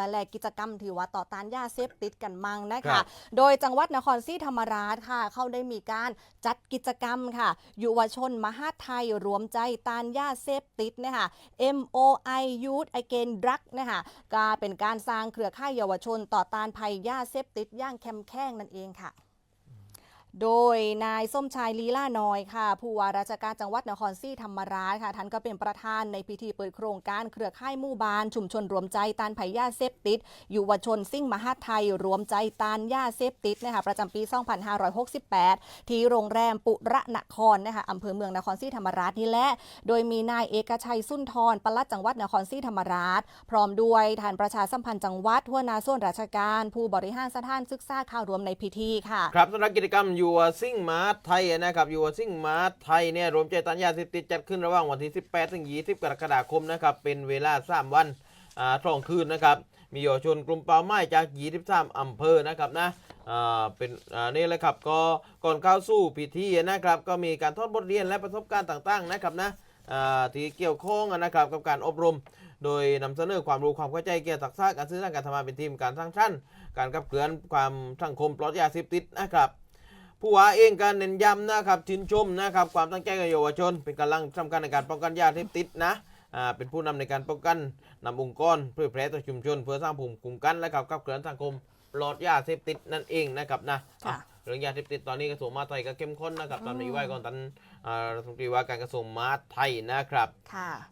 มาแลกกิจกรรมถือว่าต่อต้านยาเสพติดกันมั่งนะครัคะ บ โดยจังหวัดนครศรีธรรมราชค่ะ เขาได้มีการจัดกิจกรรมค่ะเยุวชนมหาดไทยรวมใจต้านยาเสพติดนะคะ MOI Youth Against Drug นะคะก็เป็นการสร้างเครือข่ายเยาวชนต่อต้านภัยยาเสพติดอย่างเข้มแข็งนั่นเองค่ะ โดยนายส้มชายลีลาน้อยค่ะ ผู้ว่าราชการจังหวัดนครศรีธรรมราชค่ะท่านก็เป็นประธานในพิธีเปิดโครงการเครือข่ายมู่บ้าน ชุมชนรวมใจตานภัยยาเสพติดเยุวชนซิ่งมหาไทย รวมใจตานยาเสพติดนะคะประจำปี 2568 ที่โรงแรมปุระนครนะคะอำเภอเมืองนครศรีธรรมราชนี่แหละโดยมีนายเอกชัยสุนทรปลัดจังหวัดนครศรีธรรมราช พร้อมด้วยฐานประชาสัมพันธ์จังหวัดหัวหนาส่วนราชการ ผู้บริหารสถานศึกษาเข้ารวมในพิธีค่ะ ครับสำหรับกิจกรรมยูซิ่งมาร์ไทยนะครับยูซิ่งมาร์ไทยเนี่ยรวมใจต้านยาเสพติดจัดขึ้นระหว่างวันที่ 18 ถึง 20 กรกฎาคมนะครับเป็นเวลา 3 วันอ่าสองคืนนะครับมีเยาวชนกลุ่มเป้าหมายจาก 23 อำเภอนะครับนะอ่าเป็นอ่านี่เลยครับก็ก่อนเข้าสู่พิธีนะครับก็มีการทอดบทเรียนและประสบการณ์ต่างๆนะครับนะอ่าที่เกี่ยวข้องนะครับกับการอบรมโดยนำเสนอความรู้ความเข้าใจเกี่ยวกับทักษะการสื่อสารการทำงานเป็นทีมการสร้างชั้นการขับเคลื่อนความสังคมปลอดยาเสพติดนะครับ ผู้ว่าเองการเน้นย้ำนะครับชื่นชมนะครับความตั้งใจของเยาวชน เป็นกำลังสำคัญในการป้องกันยาเสพติดนะอ่าเป็นผู้นำในการป้องกันนำองค์กรเพื่อแพร่ต่อชุมชน เพื่อสร้างภูมิคุ้มกันและขับขับเคลื่อนสังคมปลอดยาเสพติดนั่นเองนะครับนะค่ะอะเรื่องยาเสพติดตอนนี้กระทรวงมหาดไทยก็เข้มข้นนะครับตามนโยบายของท่านอ่ารัฐมนตรีว่าการกระทรวงมหาดไทยนะครับค่ะ